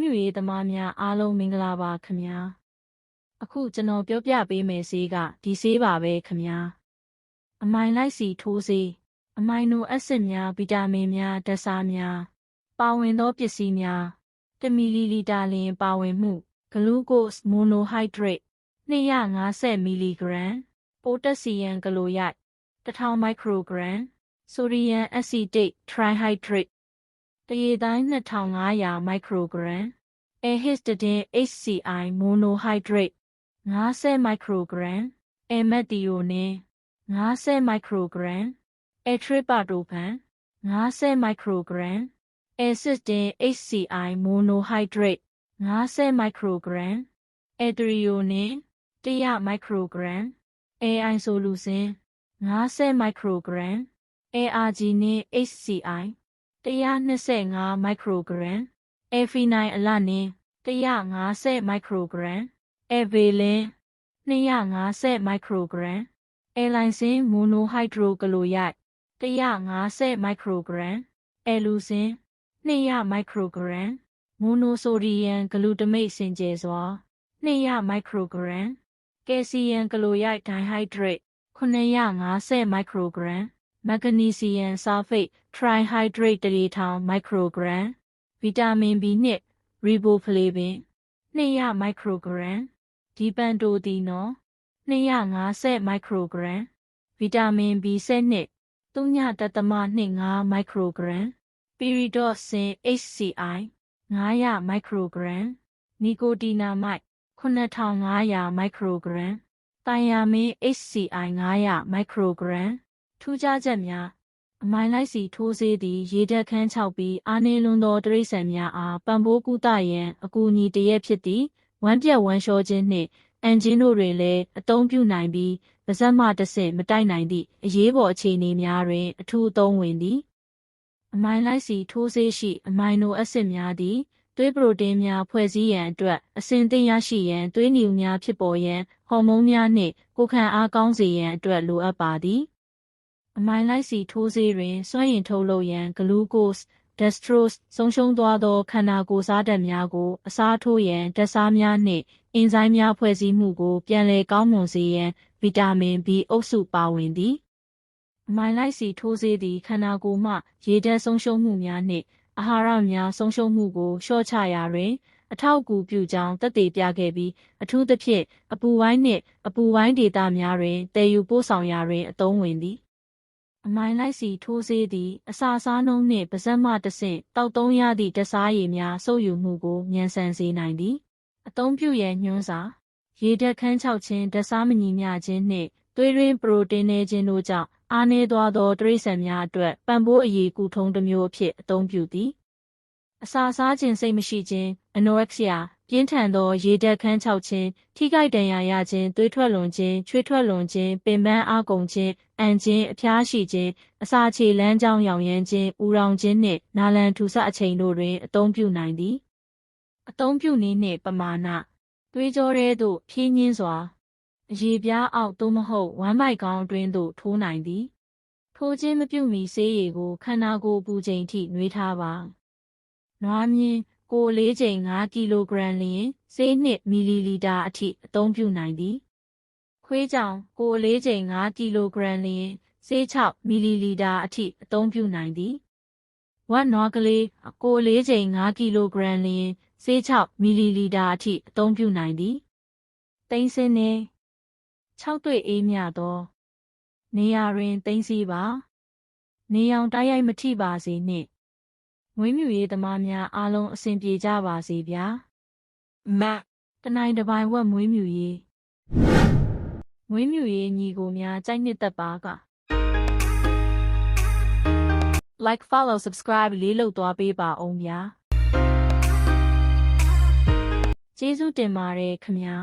မြူရေးသမားများအားလုံးမင်္ဂလာပါခင်ဗျာအခုကျွန်တော်ပြောပြပေးမယ်ဆေးကဒီဆေးပါပဲခင်ဗျာအမိုင်လိုက်စီထိုးဆေးအမိုင်နိုအက်ဆစ်များဗီတာမင်များဓာတ်ဆားများပါဝင်သောပစ္စည်းများ1မီလီလီတာလျင်ပါဝင်မှုဂလူးကို့စ်မိုနိုဟိုက်ဒရိတ်250မီလီဂရမ်ပိုတက်ဆီယမ်ကလိုရိုက်1000မိုက်ခရိုဂရမ်ဆိုဒီယမ်အက်ဆီတိတ်ထရိုင်ဟိုက်ဒရိတ် တရေတိုင်း2500မိုက်ခရိုဂရမ် Ahistidine HCI monohydrate 50မိုက်ခရိုဂရမ် Amethionine 50မိုက်ခရိုဂရမ် Etripatophan 50မိုက်ခရိုဂရမ် Acetine HCI monohydrate 50မိုက်ခရိုဂရမ် Ethionine 100မိုက်ခရိုဂရမ် AI solution 50မိုက်ခရိုဂရမ် Arginine HCI 125မိုက်ခရိုဂရမ် Afinine အလနင်း150မိုက်ခရိုဂရမ် Avalin 250မိုက်ခရိုဂရမ် Alysin monohydrochloride 150မိုက်ခရိုဂရမ် Alusin 200မိုက်ခရိုဂရမ် Monosodium glutamate စင်ကြယ်စွာ200မိုက်ခရိုဂရမ် Calcium chloride dihydrate 950မိုက်ခရိုဂရမ် Magnesium sulfate trihydrate 3000မိုက်ခရိုဂရမ်ဗီတာမင် B2 riboflavin 200မိုက်ခရိုဂရမ်ဒီပန်တိုဒီနော်250မိုက်ခရိုဂရမ်ဗီတာမင် B7 3.25မိုက်ခရိုဂရမ်ပီရီဒေါ့ဆင် HCI 900မိုက်ခရိုဂရမ်နီကိုတီနာမိုက်9500မိုက်ခရိုဂရမ်တိုင်ယာမင်း HCI 900မိုက်ခရိုဂရမ် ထူးခြားချက်များအမိုင်လိုက်စီထိုးဆေးသည်ရေဓာတ်ခန်းခြောက်ပြီးအာနေလွန်သောတရိษံများအားပံ့ပိုးကူသရန်အကူအညီတရက်ဖြစ်သည်ဝမ်းပြက်ဝမ်းလျှောခြင်းနှင့်အန်ဂျင်တို့တွင်လည်းအသုံးပြုနိုင်ပြီးပါဇက်မှတဆင့်မတိုက်နိုင်သည့်အရေးပေါ်အခြေအနေများတွင်အထူးအသုံးဝင်သည်အမိုင်လိုက်စီထိုးဆေးရှိအမိုင်နိုအက်ဆစ်များသည်သွေးပရိုတင်းများဖွဲ့စည်းရန်အတွက်အဆင်သင့်ရရှိရန်သွေးနီဦးများဖြစ်ပေါ်ရန်ဟော်မုန်းများနှင့်ကိုယ်ခံအားကောင်းစေရန်အတွက်လိုအပ်ပါသည် အမိုင်လိုက်စီထိုးဆေးတွင်စွမ်းရည်ထုတ်လုပ်ရန်ဂလူးကို့စ်ဒက်စထရို့စ်ဆုံးရှုံးသွားသောခန္ဓာကိုယ်စားဓာတ်များကို အစားထိုးရန်ဓာတ်စားများနှင့်အင်ဇိုင်းများဖွဲ့စည်းမှုကို ပြန်လည်ကောင်းမွန်စေရန်ဗီတာမင် B အုပ်စုပါဝင်သည်အမိုင်လိုက်စီထိုးဆေးသည်ခန္ဓာကိုယ်မှ ရေဓာတ်ဆုံးရှုံးမှုများနှင့်အာဟာရများဆုံးရှုံးမှုကိုလျှော့ချရာတွင် အထောက်အကူပြုကြောင်းသက်သေပြခဲ့ပြီးအထူးသဖြင့်အပူဝိုင်းနှင့်အပူဝိုင်းဒေတာများတွင်တည်ယူပို့ဆောင်ရာတွင်အသုံးဝင်သည် အမိုင်လိုက်စီထိုးဆေးသည်အစာစားနှုံးနှင့်ပါဇက်မှတဆင့်တောက်သုံးရသည့်တစားရည်များစုပ်ယူမှုကိုမြန်ဆန်စေနိုင်သည်အသုံးပြုရန်ညွှန်းစာရေဓာတ်ခန်းခြောက်ခြင်းဓာတ်စားမညီမျှခြင်းနှင့်သွေးရင်းပရိုတင်းနေခြင်းတို့ကြောင့်အားနည်းသွားသောတရိษံများအတွက်ပံ့ပိုးအရေးကူထုံးတစ်မျိုးအဖြစ်အသုံးပြုသည် အစာစားခြင်းစိတ်မရှိခြင်း anorexia ပြင်းထန်သောရေဓာတ်ခန်းခြောက်ခြင်းထိခိုက်ဒဏ်ရာရခြင်းသွေးထွက်လွန်ခြင်းချွေးထွက်လွန်ခြင်းပင်ပန်းအားကုန်ခြင်းအန်ခြင်းအဖျားရှိခြင်းအစာချေလမ်းကြောင်းရောင်ရမ်းခြင်းဥရောင်ခြင်းနှင့်နာလန်ထူဆအချိန်တို့တွင်အသုံးပြုနိုင်သည်အသုံးပြုနည်းနှင့်ပမာဏသွေးကြောထဲသို့ဖြင်းညင်းစွာအရေပြားအောက်သို့မဟုတ်ဝမ်းပိုက်ကောင်းအတွင်းသို့ထိုးနိုင်သည်ထိုးခြင်းမပြုမီဆေးရည်ကိုခန္ဓာကိုယ်ပူချိန်ထိနှွေးထားပါ နွားမြင်းကိုလေးချိန်5ကီလိုဂရမ်လျင်ဆေးနှစ်မီလီလီတာအထိအသုံးပြုနိုင်သည် ခွေးကြောင်ကိုလေးချိန်5ကီလိုဂရမ်လျင်ဆေး6မီလီလီတာအထိအသုံးပြုနိုင်သည်ဝက်နွားကလေးကိုလေးချိန်5ကီလိုဂရမ်လျင်ဆေး6မီလီလီတာအထိအသုံးပြုနိုင်သည်တိန်းစင်းနေ6တွေ့အေးမြသော နေရာတွင်တိန်းစီပါ နေအောင်တိုက်ရိုက်မထိပါစေနှင့် မွေးမြူရေးသမားများအားလုံးအဆင်ပြေကြပါစေဗျာမတနိုင်တပိုင်ဝက်မွေးမြူရေးမွေးမြူရေးညီကိုများကြိုက်နှစ်သက်ပါက like follow subscribe လေးလုပ်သွားပေးပါအောင်ဗျာကျေးဇူးတင်ပါတယ်ခင်ဗျာ